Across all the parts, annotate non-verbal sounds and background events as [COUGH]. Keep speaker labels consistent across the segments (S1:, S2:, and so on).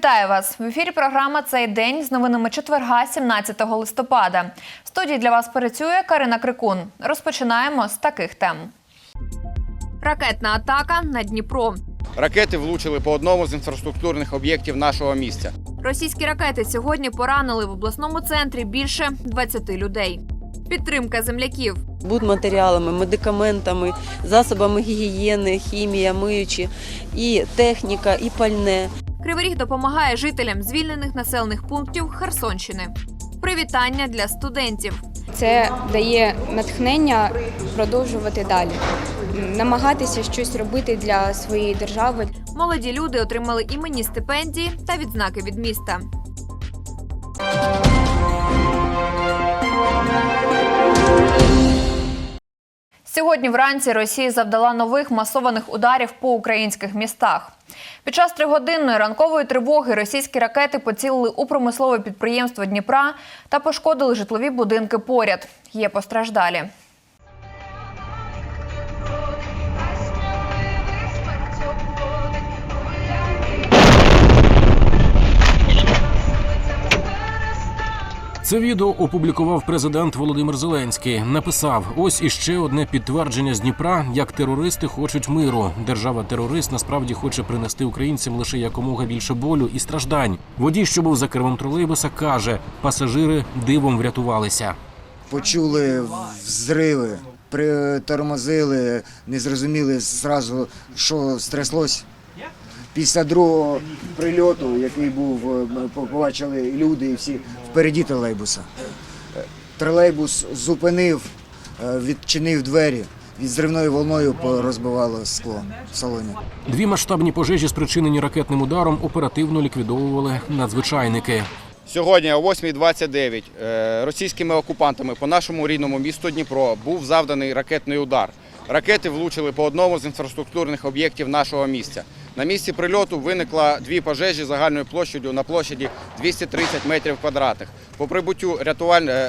S1: Вітаю вас в ефірі. Програма цей день з новинами четверга, 17 листопада. В студії для вас працює Карина Крикун. Розпочинаємо з таких тем. Ракетна атака на Дніпро.
S2: Ракети влучили по одному з інфраструктурних об'єктів нашого місця.
S1: Російські ракети сьогодні поранили в обласному центрі більше 20 людей. Підтримка земляків.
S3: будматеріалами, медикаментами, засобами гігієни, хімія, миючі, і техніка, і пальне.
S1: Кривий Ріг допомагає жителям звільнених населених пунктів Херсонщини. Привітання для студентів.
S4: Це дає натхнення продовжувати далі, намагатися щось робити для своєї держави.
S1: Молоді люди отримали іменні стипендії та відзнаки від міста. Сьогодні вранці Росія завдала нових масованих ударів по українських містах. Під час тригодинної ранкової тривоги російські ракети поцілили у промислове підприємство Дніпра та пошкодили житлові будинки поряд. Є постраждалі.
S5: Це відео опублікував президент Володимир Зеленський. Написав: ось іще одне підтвердження з Дніпра, як терористи хочуть миру. Держава-терорист насправді хоче принести українцям лише якомога більше болю і страждань. Водій, що був за кермом тролейбуса, каже: пасажири дивом врятувалися.
S6: почули взриви, притормозили, не зрозуміли зразу, що стряслось. Після другого прильоту, який був, е, побачили люди і всі впереді тролейбуса. Тролейбус зупинив, е, відчинив двері, від зривною волною розбивало скло в салоні.
S5: Дві масштабні пожежі, спричинені ракетним ударом, оперативно ліквідовували надзвичайники.
S2: Сьогодні о 8.29 е, російськими окупантами по нашому рідному місту Дніпро був завданий ракетний удар. Ракети влучили по одному з інфраструктурних об'єктів нашого місця. На місці прильоту виникла дві пожежі загальною площадю на площаді 230 метрів квадратних. По прибуттю е,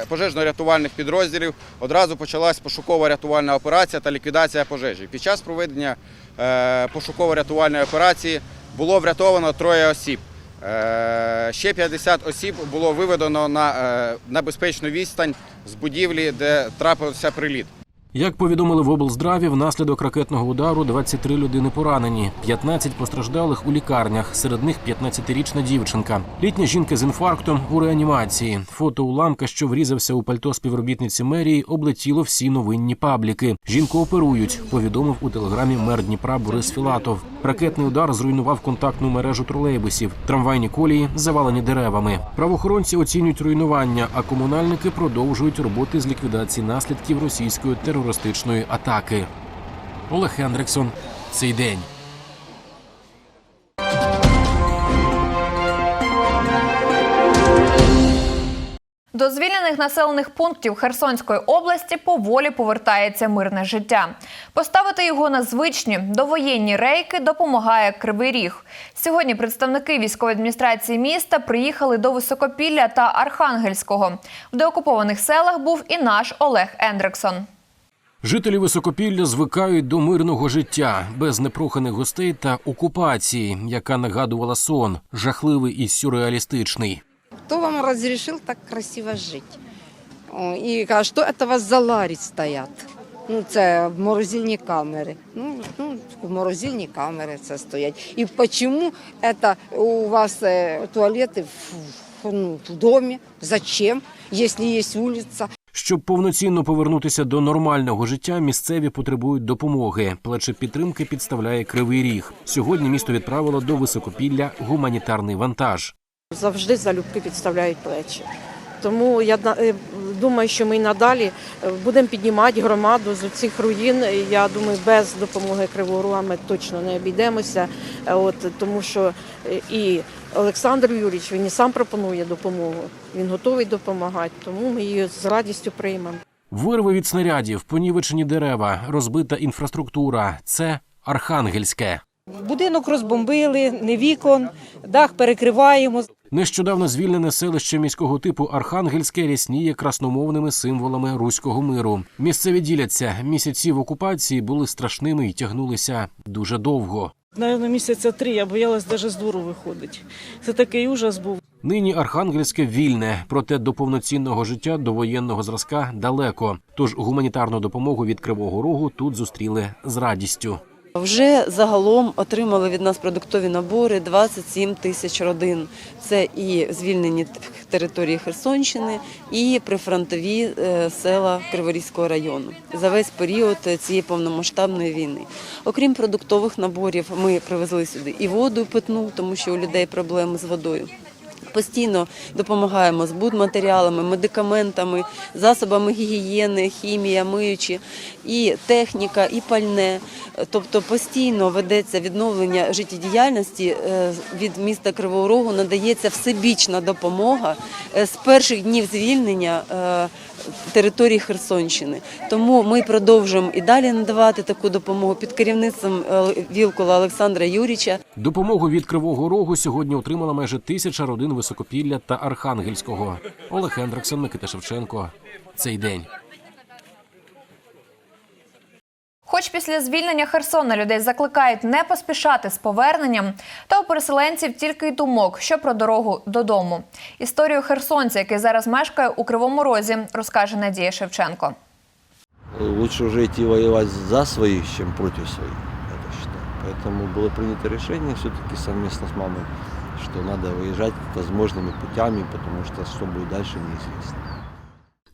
S2: пожежно-рятувальних підрозділів одразу почалась пошукова-рятувальна операція та ліквідація пожежі. Під час проведення е, пошуково-рятувальної операції було врятовано троє осіб. Е, Ще 50 осіб було виведено на, на безпечну відстань з будівлі, де трапився приліт.
S5: Як повідомили в облздраві, внаслідок ракетного удару 23 людини поранені, 15 постраждалих у лікарнях. Серед них 15-річна дівчинка. Літня жінка з інфарктом у реанімації. Фото уламка, що врізався у пальто співробітниці мерії, облетіло всі новинні пабліки. Жінку оперують. Повідомив у телеграмі мер Дніпра Борис Філатов. Ракетний удар зруйнував контактну мережу тролейбусів. Трамвайні колії завалені деревами. Правоохоронці оцінюють руйнування, а комунальники продовжують роботи з ліквідації наслідків російської терористичної атаки. Олег Хендриксон. Цей день.
S1: До звільнених населених пунктів Херсонської області поволі повертається мирне життя. Поставити його на звичні довоєнні рейки допомагає Кривий Ріг. Сьогодні представники військової адміністрації міста приїхали до Високопілля та Архангельського. В деокупованих селах був і наш Олег Ендрексон.
S5: Жителі Високопілля звикають до мирного життя без непроханих гостей та окупації, яка нагадувала сон, жахливий і сюрреалістичний.
S7: Кто вам разрешил так красиво жить? О, И а что это у вас за ларі стоять? Ну, це морозильні камери. Ну, ну, морозильні камери це стоять. І чому это у вас е, туалети в, ну, в домі? Зачем, якщо є вулиця?
S5: Щоб повноцінно повернутися до нормального життя, місцеві потребують допомоги. Плече підтримки підставляє Кривий Ріг. Сьогодні місто відправило до Високопілля гуманітарний вантаж.
S8: завжди залюбки підставляють плечі. Тому я е, думаю, що ми й надалі е, будемо піднімати громаду з цих руїн. Я думаю, без допомоги Кривого Рога ми точно не обійдемося. Е, От тому, що е, і Олександр Юрійович він і сам пропонує допомогу. Він готовий допомагати, тому ми її з радістю приймемо.
S5: Вирви від снарядів, понівечені дерева, розбита інфраструктура це Архангельське.
S9: Будинок розбомбили, не вікон, дах перекриваємо.
S5: Нещодавно звільнене селище міського типу Архангельське рясніє красномовними символами руського миру. Місцеві діляться місяці в окупації були страшними і тягнулися дуже довго.
S8: Наверно, місяця три я боялась навіть з двору виходити. Це такий ужас був.
S5: Нині Архангельське вільне, проте до повноцінного життя до воєнного зразка далеко. Тож гуманітарну допомогу від Кривого Рогу тут зустріли з радістю.
S3: Вже загалом отримали від нас продуктові набори 27 тисяч родин. Це і звільнені території Херсонщини, і прифронтові е, села Криворізького району за весь період цієї повномасштабної війни. Окрім продуктових наборів, ми привезли сюди і воду питну, тому що у людей проблеми з водою. Постійно допомагаємо з будматеріалами, медикаментами, засобами гігієни, хімія, миючі, і техніка, і пальне. Тобто постійно ведеться відновлення життєдіяльності е, від міста Кривого Рогу, надається всебічна допомога е, з перших днів звільнення е, території Херсонщини. Тому ми продовжуємо і далі надавати таку допомогу під керівництвом е, Вілкула Олександра Юріча.
S5: Допомогу від Кривого Рогу сьогодні отримала майже тисяча родин Високопілля та Архангельського. Олег Хендриксон, Микита Шевченко. Цей день.
S1: Хоч після звільнення Херсона людей закликають не поспішати з поверненням, та у переселенців тільки й думок, що про дорогу додому. Історію херсонця, який зараз мешкає у Кривому Розі, розкаже Надія Шевченко.
S10: Лучше уже идти воевать за своих, чем против своих, я так считаю. Поэтому было принято решение все-таки совместно с мамой, что надо выезжать возможными путями, потому что что будет дальше неизвестно.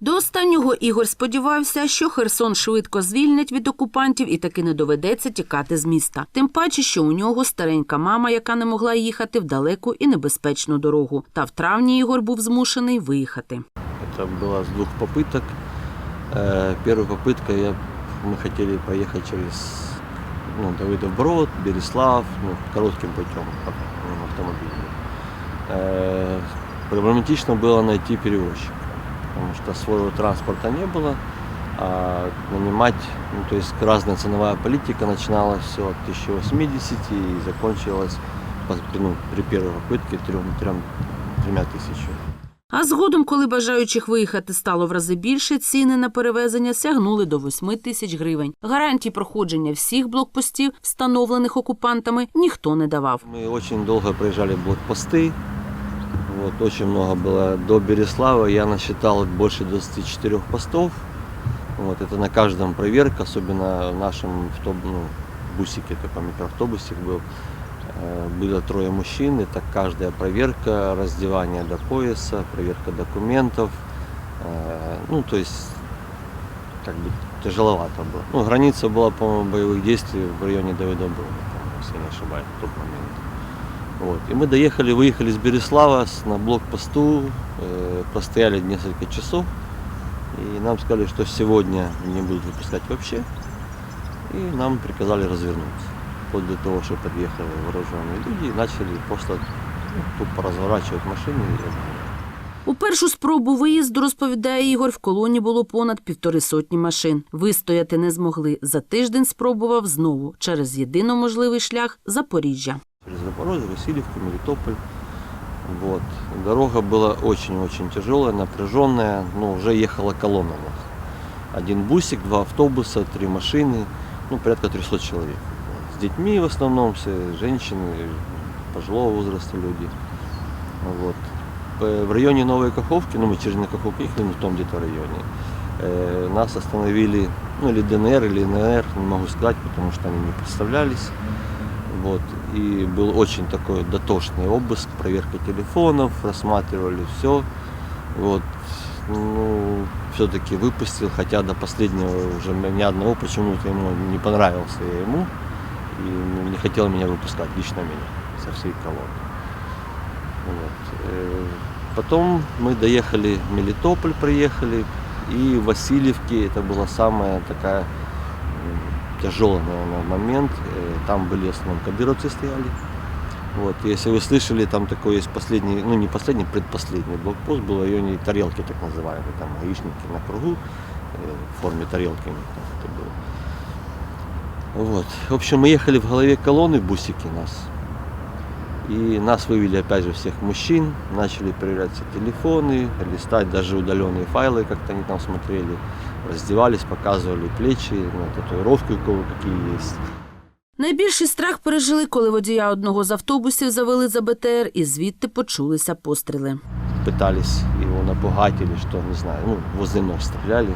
S11: До останнього Ігор сподівався, що Херсон швидко звільнять від окупантів і таки не доведеться тікати з міста. Тим паче, що у нього старенька мама, яка не могла їхати в далеку і небезпечну дорогу. Та в травні Ігор був змушений виїхати.
S10: Это было с двух попыток. Э, Первая попытка я, мы хотели поехать через ну, Давыдов Брод, Береслав, ну, коротким путем ав- ну, автомобилем. Э, Проблематично было найти перевозчика, потому что своего транспорта не было, а нанимать, ну, то есть разная ценовая политика начиналась все от 1080 и закончилась по- ну, при первой попытке трем, трем, тремя тысячами.
S11: А згодом, коли бажаючих виїхати стало в рази більше, ціни на перевезення сягнули до 8 тисяч гривень. Гарантій проходження всіх блокпостів, встановлених окупантами, ніхто не давав.
S10: Мы очень долго проезжали блокпосты. Вот, очень много было до Береслава. Я насчитал больше 24 постов. Вот, это на каждом проверка, особенно в нашем авто- ну, бусике, таком микроавтобусик был. Э, Было трое мужчин, это каждая проверка, раздевание до пояса, проверка документов. Э, Ну, то есть, как бы тяжеловато было. Ну, граница была, по-моему, боевых действий в районе Давидоброва, если не ошибаюсь, в тот момент. Вот. И мы доехали, выехали с Береслава с- на блокпосту, э, простояли несколько часов, и нам сказали, что сегодня не будут выпускать вообще, и нам приказали развернуться. Вплоть до того, что подъехали вооруженные люди и начали просто ну, тупо разворачивать машины. и разгонять.
S11: У першу спробу виїзду, розповідає Ігор, в колоні було понад півтори сотні машин. Вистояти не змогли. За тиждень спробував знову через єдино можливий шлях Запоріжжя.
S10: Через Запорожье, Васильевку, Мелитополь. Вот. Дорога была очень-очень тяжелая, напряженная, но уже ехала колонна у нас. Один бусик, два автобуса, три машины, ну, порядка 300 человек. С детьми в основном, все женщины, пожилого возраста люди. Вот. В районе Новой Каховки, ну мы через Каховку ехали, ну, в том где-то районе, э, нас остановили, ну или ДНР, или НР, не могу сказать, потому что они не представлялись. Вот. И был очень такой дотошный обыск, проверка телефонов, рассматривали все. Вот. Ну, все-таки выпустил, хотя до последнего уже ни одного почему-то ему не понравился я ему. И не хотел меня выпускать, лично меня, со всей колонны. Вот. Э, Потом мы доехали в Мелитополь, приехали, и в Васильевке, это была самая такая тяжелый, наверное, момент. Э, Там были в основном кадыровцы стояли. Вот, если вы слышали, там такой есть последний, ну не последний, предпоследний блокпост был в районе тарелки, так называемые, там гаишники на кругу, э, в форме тарелки у них там это было. Вот. В общем, мы ехали в голове колонны, бусики нас. И нас вывели опять же всех мужчин, начали проверять все телефоны, листать даже удаленные файлы, как-то они там смотрели, раздевались, показывали плечи, ну, татуировки у кого какие есть.
S11: Найбільший страх пережили, коли водія одного з автобусів завели за БТР і звідти почулися постріли.
S10: Пытались его напугать или что, не знаю. Ну, возле ног стреляли.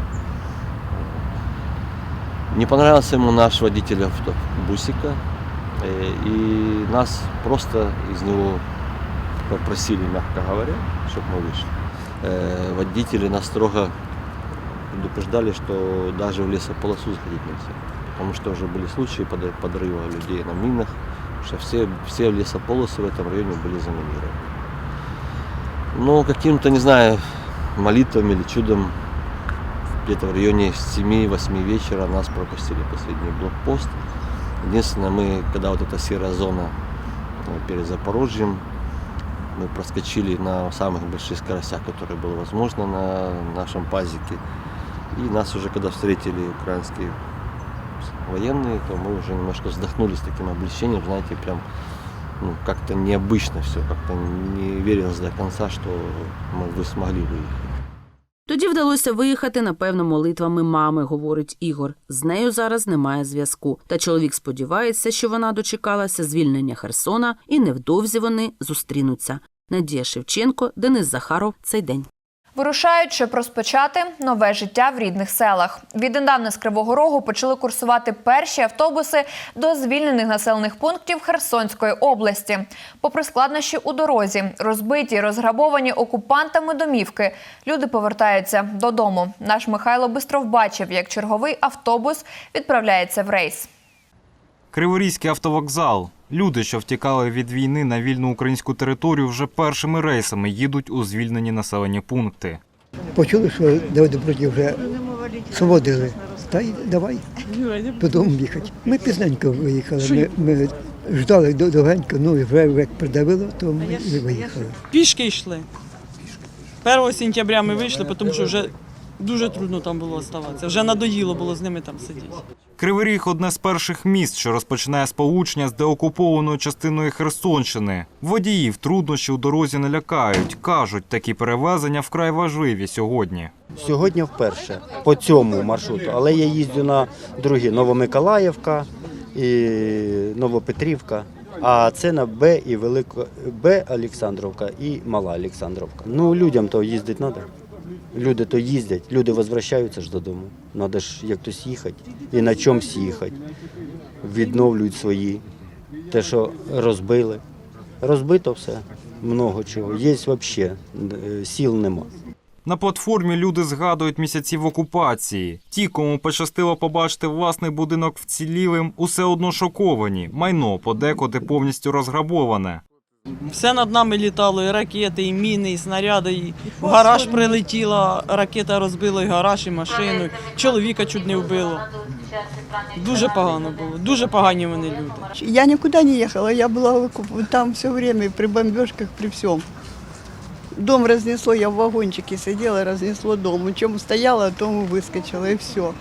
S10: Не понравился ему наш водитель автобусика. э, И нас просто из него попросили, мягко говоря, чтобы мы вышли. Э, Водители нас строго предупреждали, что даже в лесополосу заходить нельзя. Потому что уже были случаи под- подрыва людей на минах, что все, все лесополосы в этом районе были заминированы. Но каким-то, не знаю, молитвами или чудом где-то в районе 7-8 вечера нас пропустили последний блокпост. Единственное, мы, когда вот эта серая зона э, перед Запорожьем, мы проскочили на самых больших скоростях, которые было возможно на нашем пазике. И нас уже, когда встретили украинские военные, то мы уже немножко вздохнули с таким облегчением, знаете, прям ну, как-то необычно все, как-то не верилось до конца, что мы вы смогли выехать.
S11: Тоді вдалося виїхати, напевно, молитвами мами, говорить Ігор. З нею зараз немає зв'язку. Та чоловік сподівається, що вона дочекалася звільнення Херсона, і невдовзі вони зустрінуться. Надія Шевченко, Денис Захаров. Цей день.
S1: Вирушають, щоб розпочати нове життя в рідних селах. Віднедавна з Кривого Рогу почали курсувати перші автобуси до звільнених населених пунктів Херсонської області. Попри складнощі у дорозі, розбиті, розграбовані окупантами домівки, люди повертаються додому. Наш Михайло Бистров бачив, як черговий автобус відправляється в рейс.
S12: Криворізький автовокзал. Люди, що втікали від війни на вільну українську територію, вже першими рейсами їдуть у звільнені населені пункти.
S13: Почули, що доброді вже свободили. Та й давай додому їхати. Ми пізненько виїхали. Ми, ми ждали до- довгенько, ну і вже як придавило, то ми і виїхали.
S8: Пішки йшли. 1 сентября ми вийшли, тому що вже дуже трудно там було оставатися. Вже надоїло було з ними там сидіти.
S12: Кривий Ріг – одне з перших міст, що розпочинає сполучення з деокупованою частиною Херсонщини. Водіїв труднощі у дорозі не лякають. Кажуть, такі перевезення вкрай важливі сьогодні.
S14: Сьогодні вперше по цьому маршруту, але я їздю на другі Новомиколаївка і Новопетрівка. А це на Б і Велика Б Олександровка і Мала Олександровка. Ну людям то їздити треба. Люди то їздять, люди возвращаються ж додому. Треба ж як хтось їхати і на чомусь їхати. Відновлюють свої. Те, що розбили. Розбито все, много чого. Є взагалі, сіл нема.
S12: На платформі люди згадують місяців окупації. Ті, кому пощастило побачити власний будинок вцілілим, усе одно шоковані. Майно подекуди повністю розграбоване.
S8: Все над нами літало, і ракети, і міни, і снаряди, і в гараж прилетіла, ракета розбила і гараж, і машину. Чоловіка чуть не вбило. Дуже погано було, дуже погані вони люди.
S9: Я никуда не ехала, я окуп- там все время, при бомбежках, при всем. Дом разнесло, я в вагончике сидела, разнесло дом. В чем стояла, о том и выскочила, и все.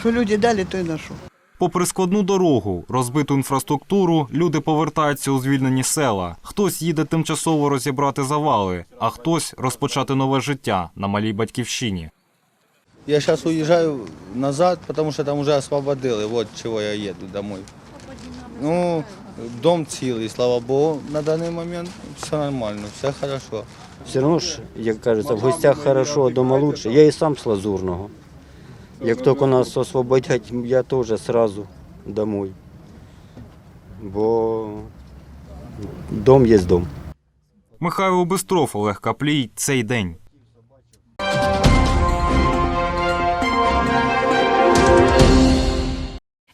S9: Что люди дали, то и ношу.
S12: Попри складну дорогу, розбиту інфраструктуру, люди повертаються у звільнені села. Хтось їде тимчасово розібрати завали, а хтось розпочати нове життя на малій батьківщині.
S14: Я сейчас уезжаю назад, потому что там уже освободили. Вот чего я еду домой. Ну, дом цілий, слава Богу, на даний момент все нормально, все хорошо. Все одно ж, як кажеться, в гостях хорошо, а дома лучше. Я і сам з Лазурного. Як тільки нас освободять, я теж одразу домой. Бо дом є дом.
S12: Михайло Бистров, Олег Каплій. Цей день.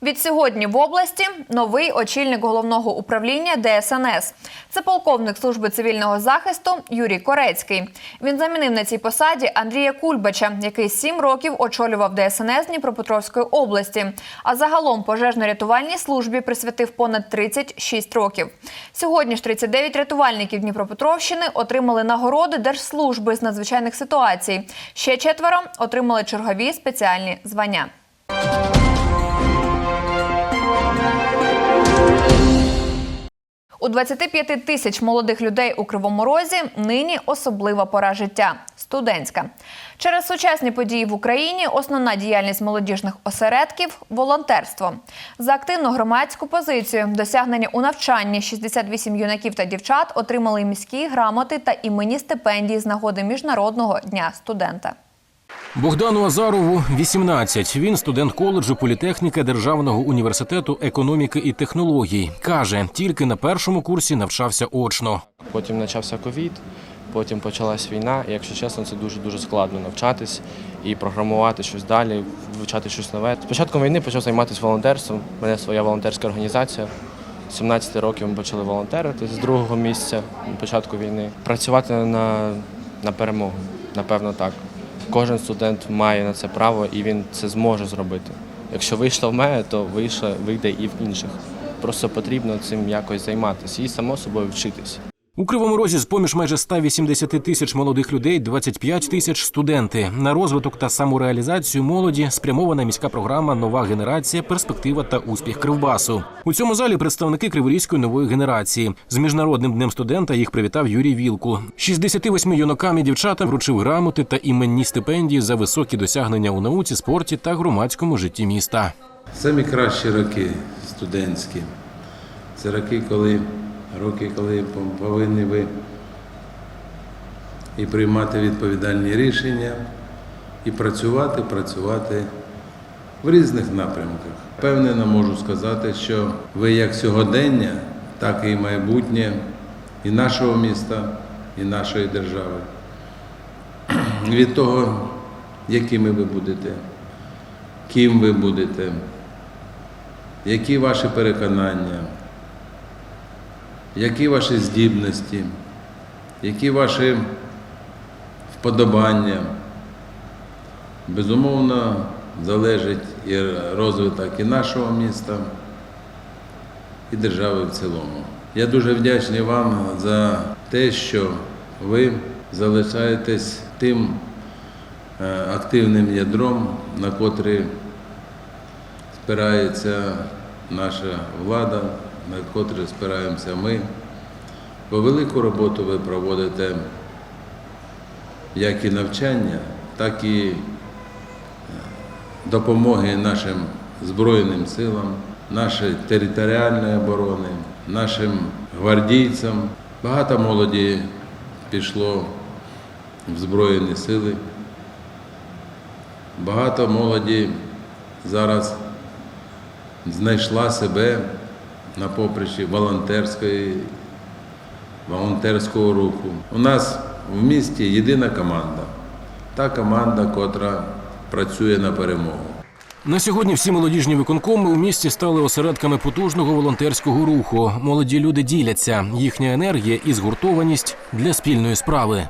S1: Від сьогодні в області новий очільник головного управління ДСНС. Це полковник служби цивільного захисту Юрій Корецький. Він замінив на цій посаді Андрія Кульбача, який сім років очолював ДСНС Дніпропетровської області. А загалом пожежно-рятувальній службі присвятив понад 36 років. Сьогодні ж 39 рятувальників Дніпропетровщини отримали нагороди Держслужби з надзвичайних ситуацій. Ще четверо отримали чергові спеціальні звання. У 25 тисяч молодих людей у Кривому Розі нині особлива пора життя студентська. Через сучасні події в Україні основна діяльність молодіжних осередків волонтерство. За активну громадську позицію, досягнення у навчанні 68 юнаків та дівчат отримали міські грамоти та іменні стипендії з нагоди Міжнародного дня студента.
S5: Богдану Азарову 18. Він студент коледжу політехніки Державного університету економіки і технологій. Каже, тільки на першому курсі навчався очно.
S15: Потім почався ковід, потім почалась війна. І якщо чесно, це дуже дуже складно навчатись і програмувати щось далі, вивчати щось нове. З початком війни почав займатися волонтерством. У мене своя волонтерська організація. З 17 років ми почали волонтерити з другого місця на початку війни. Працювати на, на перемогу, напевно, так. Кожен студент має на це право і він це зможе зробити. Якщо вийшло в мене, то вийшло, вийде і в інших. Просто потрібно цим якось займатися і само собою вчитись.
S5: У Кривому Розі з поміж майже 180 тисяч молодих людей 25 тисяч студенти. На розвиток та самореалізацію молоді спрямована міська програма Нова генерація, перспектива та успіх Кривбасу. У цьому залі представники Криворізької нової генерації. З міжнародним днем студента їх привітав Юрій Вілкул. 68 юнакам і дівчатам вручив грамоти та іменні стипендії за високі досягнення у науці, спорті та громадському житті міста.
S16: Самі кращі роки студентські. Це роки, коли, роки, коли повинні ви і приймати відповідальні рішення, і працювати, працювати в різних напрямках. Впевнено можу сказати, що ви як сьогодення, так і майбутнє і нашого міста, і нашої держави. [CLEARS THROAT] Від того, якими ви будете, ким ви будете, які ваші переконання, які ваші здібності, які ваші вподобання. Безумовно, залежить і розвиток і нашого міста, і держави в цілому. Я дуже вдячний вам за те, що ви залишаєтесь тим е, активним ядром, на котрий спирається наша влада, на котрий спираємося ми. Бо велику роботу ви проводите як і навчання, так і е, допомоги нашим Збройним силам, нашої територіальної оборони, нашим гвардійцям. Багато молоді пішло в Збройні сили. Багато молоді зараз знайшла себе на поприщі волонтерської, волонтерського руху. У нас в місті єдина команда. Та команда, котра працює на перемогу.
S5: На сьогодні всі молодіжні виконкоми у місті стали осередками потужного волонтерського руху. Молоді люди діляться. Їхня енергія і згуртованість для спільної справи.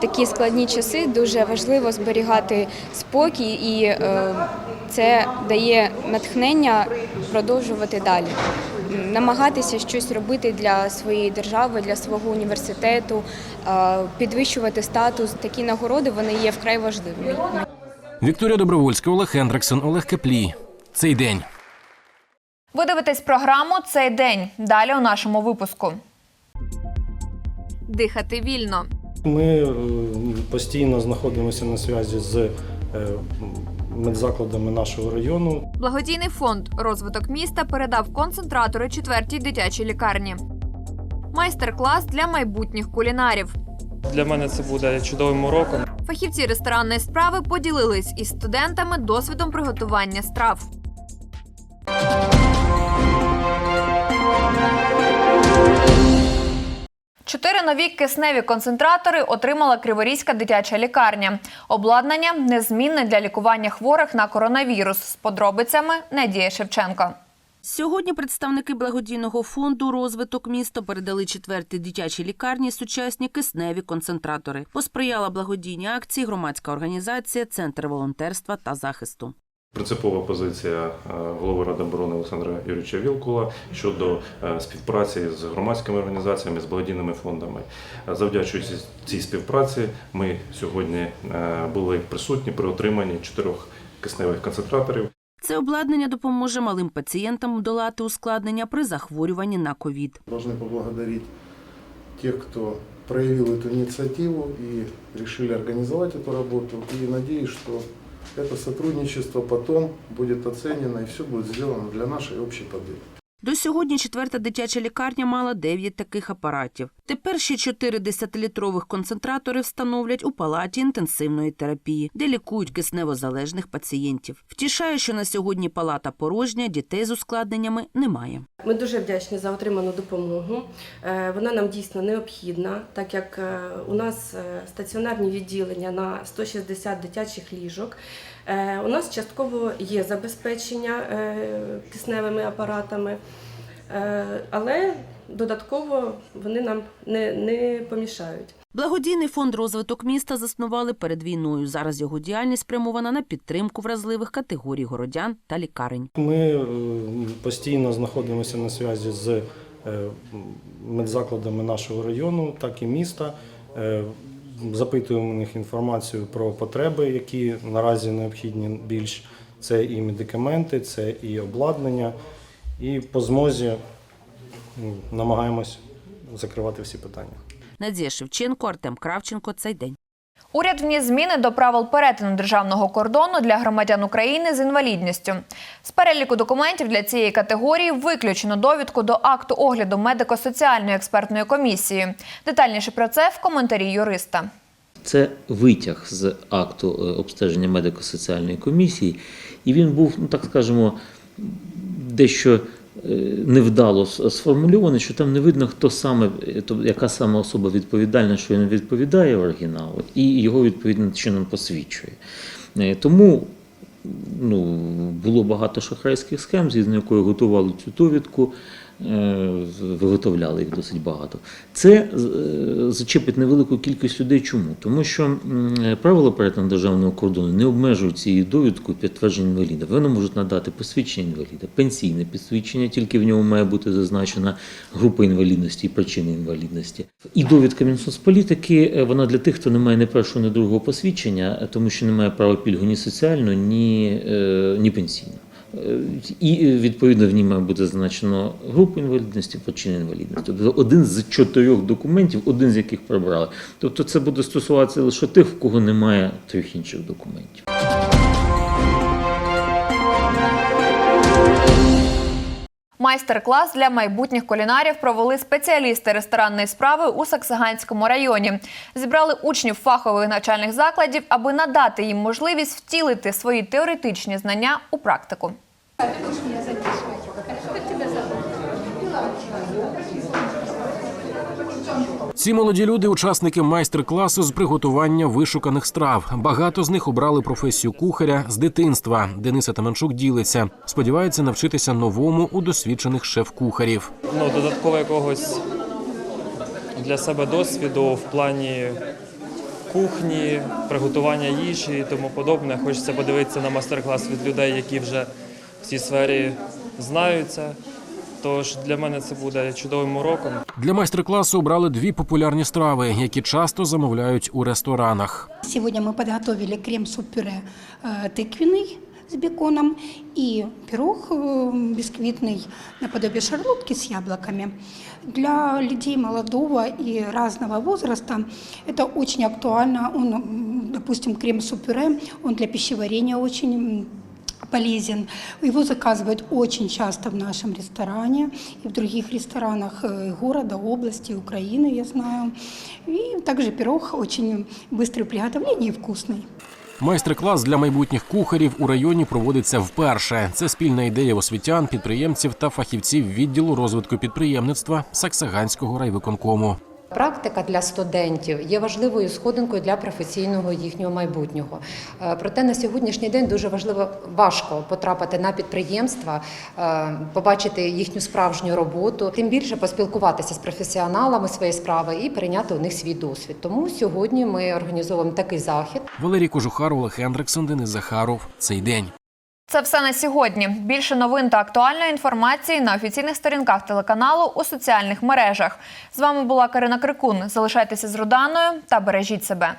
S4: Такі складні часи дуже важливо зберігати спокій, і е, це дає натхнення продовжувати далі. Намагатися щось робити для своєї держави, для свого університету, е, підвищувати статус. Такі нагороди вони є вкрай важливими.
S5: Вікторія Добровольська, Олег Хендриксон, Олег Кеплі. Цей день.
S1: Ви дивитесь програму цей день. Далі у нашому випуску. Дихати вільно.
S17: Ми е, постійно знаходимося на зв'язі з е, медзакладами нашого району.
S1: Благодійний фонд розвиток міста передав концентратори четвертій дитячій лікарні. Майстер-клас для майбутніх кулінарів.
S18: Для мене це буде чудовим уроком.
S1: Фахівці ресторанної справи поділились із студентами досвідом приготування страв. Чотири нові кисневі концентратори отримала Криворізька дитяча лікарня. Обладнання незмінне для лікування хворих на коронавірус. З подробицями Надія Шевченко.
S11: Сьогодні представники благодійного фонду розвиток міста передали четвертій дитячій лікарні сучасні кисневі концентратори. Посприяла благодійній акції громадська організація Центр волонтерства та захисту.
S19: Принципова позиція е, голови Ради оборони Олександра Юрійовича Вілкула щодо е, співпраці з громадськими організаціями, з благодійними фондами. Е, Завдячуючи цій співпраці, ми сьогодні були присутні при отриманні чотирьох кисневих концентраторів.
S11: Це обладнання допоможе малим пацієнтам долати ускладнення при захворюванні на ковід.
S20: Должны поблагодарить тех, кто проявил эту инициативу и решили организовать эту работу. И надеюсь, что это сотрудничество потом будет оценено и все будет сделано для нашей общей победы.
S11: До сьогодні четверта дитяча лікарня мала 9 таких апаратів. Тепер ще 4 10-літрових концентратори встановлять у палаті інтенсивної терапії, де лікують кисневозалежних пацієнтів. Втішає, що на сьогодні палата порожня, дітей з ускладненнями немає.
S21: Ми дуже вдячні за отриману допомогу. Е, Вона нам дійсно необхідна, так як е, у нас е, стаціонарні відділення на 160 дитячих ліжок. Е, У нас частково є забезпечення е, кисневими апаратами, е, але додатково вони нам не, не помішають.
S11: Благодійний фонд розвиток міста заснували перед війною. Зараз його діяльність спрямована на підтримку вразливих категорій городян та лікарень.
S17: Ми постійно знаходимося на зв'язі з медзакладами нашого району, так і міста. Запитуємо у них інформацію про потреби, які наразі необхідні більш. Це і медикаменти, це і обладнання. І по змозі намагаємось закривати всі питання.
S11: Надія Шевченко, Артем Кравченко. Цей день.
S1: Уряд вніс зміни до правил перетину державного кордону для громадян України з інвалідністю. З переліку документів для цієї категорії виключено довідку до акту огляду медико-соціальної експертної комісії. Детальніше про це в коментарі юриста.
S22: Це витяг з акту е, обстеження медико-соціальної комісії, і він був, ну так скажемо, дещо невдало с- сформульований, що там не видно, хто саме, е, яка саме особа відповідальна, що він відповідає оригіналу, і його відповідним чином посвідчує. Е, Тому ну, було багато шахрайських схем, згідно якої готували цю довідку, е, виготовляли їх досить багато. Це е, зачепить невелику кількість людей. Чому? Тому що правила перетину державного кордону не обмежують цією довідкою підтвердження інваліда. Вони можуть надати посвідчення інваліда, пенсійне посвідчення, тільки в ньому має бути зазначена група інвалідності і причини інвалідності. І довідка Мінсоцполітики, е, вона для тих, хто не має ні першого, ні другого посвідчення, е, тому що не має права пільгу ні соціального, ні, е, ні пенсійного. Е, І е, відповідно в ній має бути зазначено групу інвалідності, причини інвалідності. Тобто один з чотирьох документів, один з яких прибрали. Тобто це буде стосуватися лише тих, в кого немає трьох інших документів.
S1: Майстер-клас для майбутніх кулінарів провели спеціалісти ресторанної справи у Саксаганському районі. Зібрали учнів фахових навчальних закладів, аби надати їм можливість втілити свої теоретичні знання у практику.
S5: Ці молоді люди учасники майстер-класу з приготування вишуканих страв. Багато з них обрали професію кухаря з дитинства. Дениса Таманчук ділиться. Сподівається навчитися новому у досвідчених шеф-кухарів.
S18: Ну, додатково якогось для себе досвіду в плані кухні, приготування їжі і тому подобне. Хочеться подивитися на майстер-клас від людей, які вже в цій сфері знаються. Тож для мене це буде чудовим уроком.
S5: Для майстер-класу обрали дві популярні страви, які часто замовляють у ресторанах.
S23: Сегодня мы подготовили крем-суп-пюре э, тыквенный с беконом и пирог э, бисквитный наподобие шарлотки с яблоками. Для людей молодого и разного возраста это очень актуально. Он, м, допустим, крем-суп-пюре, он для пищеварения очень м, полезен. Его заказывают очень часто в нашем ресторане и в других ресторанах э, города, области, Украины, я знаю. И также пирог очень быстрый в приготовлении и вкусный.
S5: Майстер-клас для майбутніх кухарів у районі проводиться вперше. Це спільна ідея освітян, підприємців та фахівців відділу розвитку підприємництва Саксаганського райвиконкому.
S24: Практика для студентів є важливою сходинкою для професійного їхнього майбутнього. Е, Проте на сьогоднішній день дуже важливо важко потрапити на підприємства, е, побачити їхню справжню роботу, тим більше поспілкуватися з професіоналами своєї справи і перейняти у них свій досвід. Тому сьогодні ми організовуємо такий захід.
S5: Валерій Кожухар, Олег Хендриксон, Денис Захаров. Цей день.
S1: Це все на сьогодні. Більше новин та актуальної інформації на офіційних сторінках телеканалу у соціальних мережах. З вами була Карина Крикун. Залишайтеся з Руданою та бережіть себе.